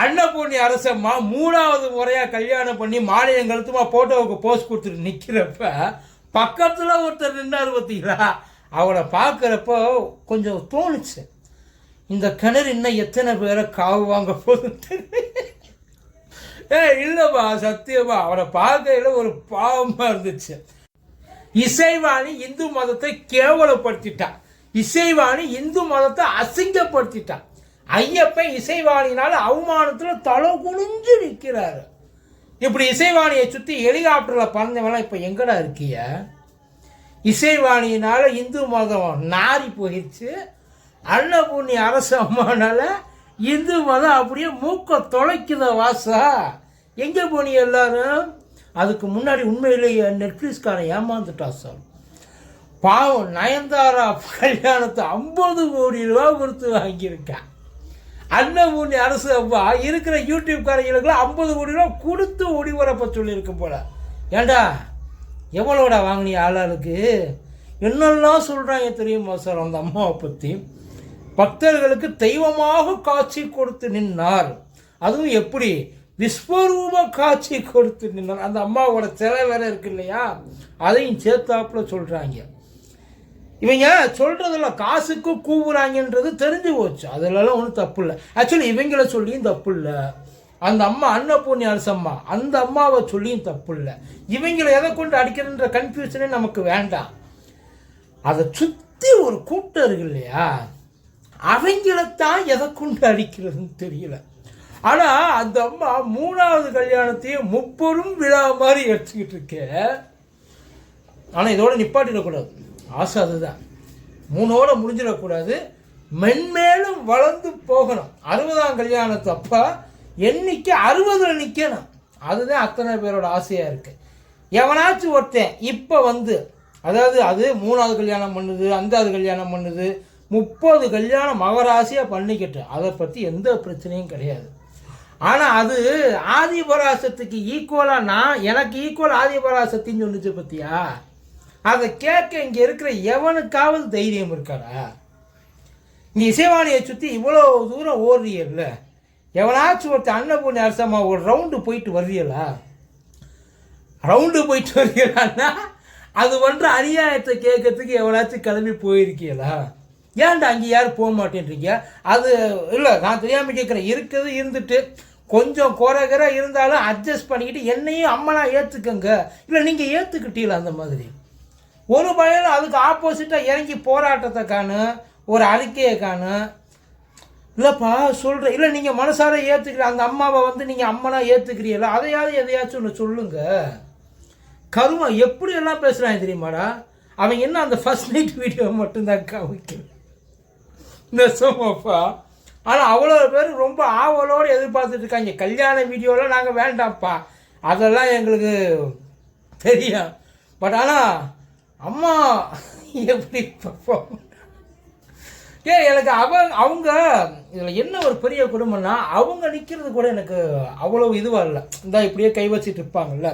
அன்னபூர்ணி அரசம்மா மூணாவது முறையா கல்யாணம் பண்ணி மாநிலம் கழுத்துமா போட்டோவுக்கு போஸ்ட் கொடுத்துட்டு நிக்கிறப்ப பக்கத்துல ஒருத்தர் நின்னாரு பார்த்தீங்களா? அவளை பார்க்குறப்போ கொஞ்சம் தோணுச்சு. இந்த கிணறு இன்னும் எத்தனை பேரை காவு வாங்க போகுது ஏ இல்லைப்பா சத்தியமா அவரை பார்க்கையில் ஒரு பாவமாக இருந்துச்சு. இசைவாணி இந்து மதத்தை கேவலப்படுத்திட்டான். இசைவாணி இந்து மதத்தை அசிங்கப்படுத்திட்டான். ஐயப்பன் இசைவாணினால் அவமானத்தில் தலை குனிஞ்சு நிற்கிறாரு. இப்படி இசைவாணியை சுற்றி ஹெலிகாப்டரில் பறந்தவெல்லாம் இப்போ எங்கடா இருக்கிய? இசைவாணியினால் இந்து மதம் நாரி போயிடுச்சு. அன்னபூர்ணி அரசு அம்மானால இந்து மதம் அப்படியே மூக்க தொலைக்குத வாசா. எங்கே போனி எல்லாரும்? அதுக்கு முன்னாடி உண்மையிலேயே நெட்ஃப்ளிக்ஸ்காரன் ஏமாந்துட்டா சார். பாவம் நயன்தாரா கல்யாணத்தை ஐம்பது கோடி ரூபா கொடுத்து வாங்கியிருக்கேன். அன்னபூர்ணி அரசு அம்மா இருக்கிற யூடியூப்காரங்களுக்குலாம் ஐம்பது கோடி ரூபா கொடுத்து ஒளிபரப்ப சொல்லியிருக்கு போல. ஏண்டா? எவ்வளோடா வாங்கினிய ஆளாளுக்கு? என்னெல்லாம் சொல்கிறாங்க தெரியுமா சார் அந்த அம்மாவை பற்றி பக்தர்களுக்கு தெய்வமாக காட்சி கொடுத்து நின்னார். அதுவும் எப்படி? விஸ்வரூப காட்சி கொடுத்து நின்னார். அந்த அம்மாவோட சிலை வேற இருக்கு இல்லையா? அதையும் சேர்த்தாப்புல சொல்கிறாங்க இவங்க சொல்கிறதில்ல காசுக்கு கூவுறாங்கன்றது தெரிஞ்சு போச்சு. அதுலலாம் ஒன்றும் தப்பு இல்லை ஆக்சுவலி இவங்கள சொல்லியும் தப்பு இல்லை அந்த அம்மா அன்னபூர்ணி அரசம்மா அந்த அம்மாவை சொல்லியும் தப்பு இல்லை இவங்களை எதை கொண்டு அடிக்கிறன்ற கன்ஃபியூஷனே நமக்கு வேண்டாம். அதை சுற்றி ஒரு கூட்டம் இருக்கு இல்லையா? அவங்களத்தான் எதை கொண்டு அடிக்கிறதுன்னு தெரியல. ஆனால் அந்த அம்மா மூணாவது கல்யாணத்தையும் முப்பெரும் விழா மாதிரி எடுத்துக்கிட்டு இருக்கே. ஆனால் இதோட நிப்பாட்டிடக்கூடாது. ஆசை அதுதான் மூணோட முடிஞ்சிடக்கூடாது. மென்மேலும் வளர்ந்து போகணும். அறுபதாம் கல்யாணத்து அப்பா எண்ணிக்கை அறுபதில் நிற்கணும் அதுதான் அத்தனை பேரோட ஆசையாக இருக்குது எவனாச்சும் ஒருத்தன் இப்போ வந்து அதாவது அது மூணாவது கல்யாணம் பண்ணுது அஞ்சாவது கல்யாணம் பண்ணுது முப்பது கல்யாணம் மகராசியாக பண்ணிக்கிட்டு அதை பற்றி எந்த பிரச்சனையும் கிடையாது. ஆனால் அது ஆதிபராசத்துக்கு ஈக்குவலாக நான் எனக்கு ஈக்குவல் ஆதிபராசத்தின்னு சொன்னிச்சு பற்றியா அதை கேட்க இங்கே இருக்கிற எவனுக்காவது தைரியம் இருக்காடா? நீ இசைவாணியை சுற்றி இவ்வளோ தூரம் ஓடுறியல்ல எவனாச்சும் ஒருத்தர் அன்னபூர்ணி அரசம்மா ஒரு ரவுண்டு போயிட்டு வர்றியலா ரவுண்டு போயிட்டு வர்றீங்களான்னா அது பண்ணுற அநியாயத்தை கேட்கறதுக்கு எவனாச்சும் கிளம்பி போயிருக்கீங்களா ஏன்டா அங்கே யாரும் போக மாட்டேன்றீங்க? அது இல்லை நான் தெரியாமல் கேட்குறேன். இருக்கிறது இருந்துட்டு கொஞ்சம் குறைகிற இருந்தாலும் அட்ஜஸ்ட் பண்ணிக்கிட்டு என்னையும் அம்மனாக ஏற்றுக்கங்க இல்லை நீங்கள் ஏற்றுக்கிட்டீங்களா அந்த மாதிரி? ஒரு பயலும் அதுக்கு ஆப்போசிட்டாக இறங்கி போராட்டத்தை காணும் ஒரு அறிக்கையை காணும் இல்லைப்பா சொல்கிறேன் இல்லை நீங்கள் மனசார ஏற்றுக்கிற அந்த அம்மாவை வந்து நீங்கள் அம்மனாக ஏற்றுக்கிறீங்களா அதையாவது எதையாச்சும் ஒன்று சொல்லுங்க. கருமா எப்படி எல்லாம் பேசுகிறாங்க தெரியுமாடா? அவன் என்ன அந்த ஃபர்ஸ்ட் நைட் வீடியோ மட்டும்தான் காமிக்கிறான் நெசமாப்பா. ஆனால் அவ்வளோ பேர் ரொம்ப ஆவலோடு எதிர்பார்த்துட்டு இருக்காங்க. கல்யாண வீடியோலாம் நாங்கள் வேண்டாம்ப்பா. அதெல்லாம் எங்களுக்கு தெரியும் பட் ஆனால் அம்மா எப்படி perform? ஏ எனக்கு அவன் அவங்க இதில் என்ன ஒரு பெரிய குடும்பம்னா அவங்க நிற்கிறது கூட எனக்கு அவ்வளோ இதுவாக இல்லை. இந்த இப்படியே கை வச்சுட்டு இருப்பாங்கல்ல.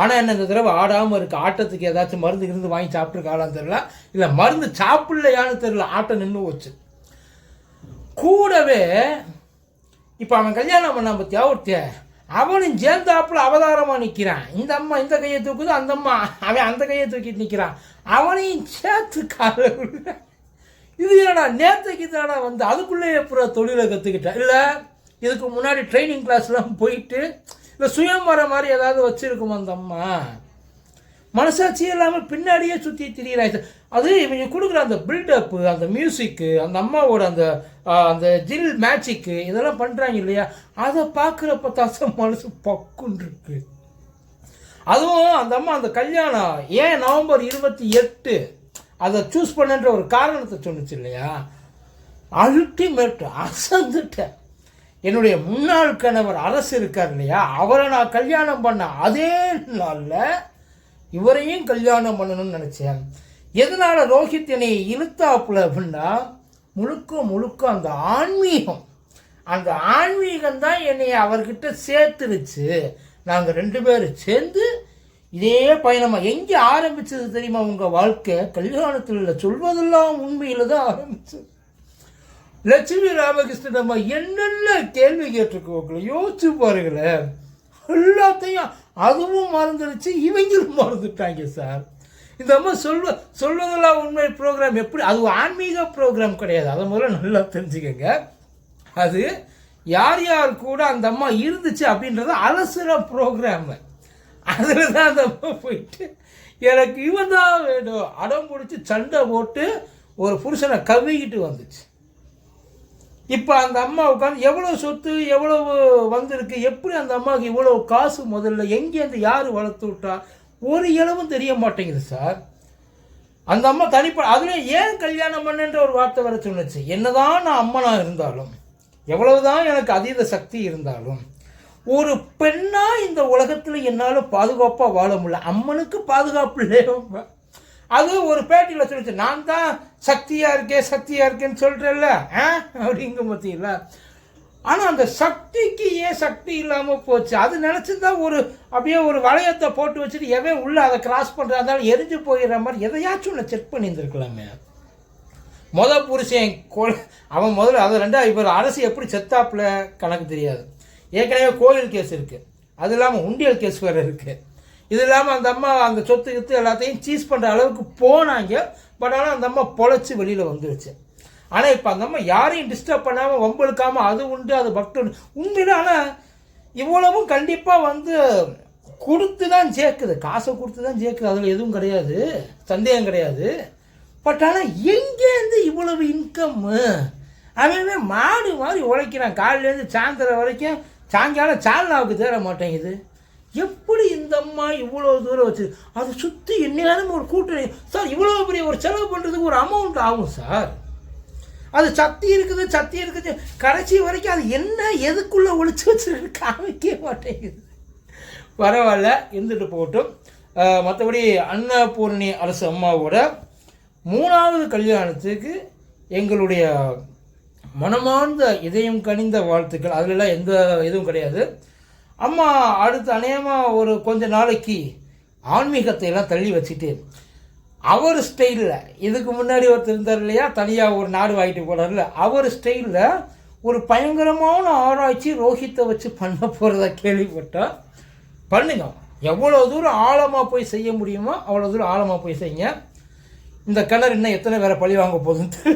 ஆனால் என்ன இந்த தடவை ஆடாமல் இருக்கு ஆட்டத்துக்கு ஏதாச்சும் மருந்து இருந்து வாங்கி சாப்பிட்ருக்காளான்னு தெரியல. இல்லை மருந்து சாப்பிட்லையான்னு தெரியல. ஆட்டம் நின்று போச்சு. கூடவே இப்போ அவன் கல்யாணம் பண்ணான் பற்றியா ஒருத்திய? அவனும் சேர்ந்தாப்புல அவதாரமாக நிற்கிறான் இந்த அம்மா இந்த கையை தூக்குது அந்த அம்மா அவன் அந்த கையை தூக்கிட்டு நிற்கிறான் அவனையும் சேர்த்து கால இது என்னடா நேற்றுக்கு தானடா வந்து அதுக்குள்ளேயே புற தொழிலை கற்றுக்கிட்டேன் இல்லை இதுக்கு முன்னாடி ட்ரைனிங் கிளாஸ்லாம் போயிட்டு இல்லை சுயம்பரம் மாதிரி ஏதாவது வச்சுருக்குமா அந்த அம்மா? மனசாட்சி இல்லாமல் பின்னாடியே சுற்றி திரியிறாங்க அது இவங்க கொடுக்குற அந்த பில்டப்பு அந்த மியூசிக்கு அந்த அம்மாவோட அந்த அந்த ஜில் மேட்சிக்கு இதெல்லாம் பண்ணுறாங்க இல்லையா? அதை பார்க்குறப்ப தான் மனசு பக்குன்னு இருக்கு அதுவும் அந்த அம்மா அந்த கல்யாணம் ஏன் நவம்பர் இருபத்தி எட்டு அதை சூஸ் பண்ணன்ற ஒரு காரணத்தை சொன்னுச்சு இல்லையா? அல்டிமேட் அசந்துட்டேன். என்னுடைய முன்னாள் கணவர் அரசு இருக்கார் இல்லையா? அவரை நான் கல்யாணம் பண்ண அதே நாளில் இவரையும் கல்யாணம் பண்ணணும்னு நினச்சேன். எதனால் ரோஹித் என்னை இழுத்தாப்புல அப்படின்னா முழுக்க முழுக்க அந்த ஆன்மீகம். அந்த ஆன்மீகம் தான் என்னை அவர்கிட்ட சேர்த்துருச்சு. நாங்கள் ரெண்டு பேரும் சேர்ந்து இதே பயணமாக எங்கே ஆரம்பிச்சது தெரியுமா உங்கள் வாழ்க்கை? கல்யாணத்தில் இல்லை சொல்வதெல்லாம் உண்மையில் தான் ஆரம்பிச்சது. லட்சுமி ராமகிருஷ்ணன் அம்மா என்னென்ன கேள்வி கேட்டிருக்கோங்களே யோசிச்சு பாருங்களேன். எல்லாத்தையும் அதுவும் மறந்துடுச்சு இவங்களும் மறந்துட்டாங்க சார். இந்த அம்மா சொல்வ சொல்வதெல்லாம் உண்மை ப்ரோக்ராம் எப்படி? அது ஆன்மீக ப்ரோக்ராம் கிடையாது. அதை முதல்ல நல்லா தெரிஞ்சுக்கங்க. அது யார் யார் கூட அந்த அம்மா இருந்துச்சு அப்படின்றத அலசுகிற ப்ரோக்ராமு அதில் தான் அந்த அம்மா போயிட்டு எனக்கு இவன் தான் வேணும். அடம் பிடிச்சி சண்டை போட்டு ஒரு புருஷனை கவ்விக்கிட்டு வந்துச்சு. இப்போ அந்த அம்மா உட்காந்து எவ்வளோ சொத்து எவ்வளவு வந்திருக்கு எப்படி அந்த அம்மாவுக்கு இவ்வளோ காசு முதல்ல எங்கேருந்து யார் வளர்த்து விட்டா? ஒரு இளவும் தெரிய மாட்டேங்குது சார். அந்த அம்மா தனிப்பட அதுலேயும் ஏன் கல்யாணம் பண்ணுன்ற ஒரு வார்த்தை வர சொன்னுச்சு என்னதான் நான் அம்மனாக இருந்தாலும் எவ்வளவுதான் எனக்கு அதீத சக்தி இருந்தாலும் ஒரு பெண்ணாக இந்த உலகத்தில் என்னால் பாதுகாப்பாக வாழ முடியல. அம்மனுக்கு பாதுகாப்பு இல்லையோ அது ஒரு பேட்டியில் சொல்லிச்சு நான் தான் சக்தியாக இருக்கேன் சக்தியாக இருக்கேன்னு சொல்கிறேன்ல ஆ? அப்படிங்க பார்த்தீங்களா? ஆனால் அந்த சக்திக்கு ஏன் சக்தி இல்லாமல் போச்சு? அது நினச்சிருந்தா ஒரு அப்படியே ஒரு வளையத்தை போட்டு வச்சுட்டு எவன் உள்ளே அதை கிராஸ் பண்ணுறா இருந்தாலும் எரிஞ்சு போயிடுற மாதிரி எதையாச்சும் ஒன்று செக் பண்ணியிருந்துருக்கலாமே. முத புருஷன் கொ அவன் முதல்ல அது ரெண்டாவது இப்போ அரசு எப்படி செத்தாப்புல கணக்கு தெரியாது. ஏற்கனவே கோயில் கேஸ் இருக்குது அது இல்லாமல் உண்டியல் கேஸ் வேறு இருக்குது இது இல்லாமல் அந்த அம்மா அந்த சொத்து கித்து எல்லாத்தையும் சீஸ் பண்ணுற அளவுக்கு போனாங்க. பட் ஆனால் அந்த அம்மா பொழைச்சி வெளியில் வந்துருச்சு. ஆனால் இப்போ அந்த அம்மா யாரையும் டிஸ்டர்ப் பண்ணாமல் வம்பெழுக்காமல் அது உண்டு அது பக்து உண்டு. உண்மையில ஆனால் இவ்வளவும் கண்டிப்பாக வந்து கொடுத்து தான் ஜேக்குது காசை கொடுத்து தான் ஜேக்குது அதில் எதுவும் கிடையாது. சந்தேகம் கிடையாது. பட் ஆனால் எங்கேருந்து இவ்வளவு இன்கம்மு அவன் மாடு மாதிரி உழைக்கிறான். காலையிலேருந்து சாயந்தரம் வரைக்கும் சாயங்காலம் சால்னாவுக்கு தேர மாட்டேங்குது. எப்படி இந்த அம்மா இவ்வளோ தூரம் வச்சு அதை சுற்றி என்னிலும் ஒரு கூட்டணி. சார் இவ்வளோ பெரிய ஒரு செலவு பண்ணுறதுக்கு ஒரு அமௌண்ட் ஆகும் சார்? அது சத்தி இருக்குது சத்தி இருக்குது. கடைசி வரைக்கும் அது என்ன எதுக்குள்ளே ஒழிச்சு வச்சுருக்கு காமிக்க மாட்டேங்குது. பரவாயில்ல இருந்துட்டு போகட்டும். மற்றபடி அன்னபூர்ணி அரசு அம்மாவோட மூணாவது கல்யாணத்துக்கு எங்களுடைய மனமார்ந்த இதயம் கனிந்த வாழ்த்துக்கள். அதிலெல்லாம் எந்த இதுவும் கிடையாது. அம்மா அடுத்து அநேகமாக ஒரு கொஞ்ச நாளைக்கு ஆன்மீகத்தை எல்லாம் தள்ளி வச்சுட்டு அவர் ஸ்டைலில் இதுக்கு முன்னாடி ஒருத்தர் இருந்தார் இல்லையா தனியாக ஒரு நாடு வாங்கிட்டு போனார்ல அவர் ஸ்டைலில் ஒரு பயங்கரமான ஆராய்ச்சி ரோஹித்தை வச்சு பண்ண போகிறதா கேள்விப்பட்டோம் பண்ணுங்க. எவ்வளோ தூரம் ஆழமாக போய் செய்ய முடியுமோ அவ்வளோ தூரம் ஆழமாக போய் செய்யுங்க. இந்த கிணறு இன்னும் எத்தனை பேரை பழி வாங்க போகுதுன்னு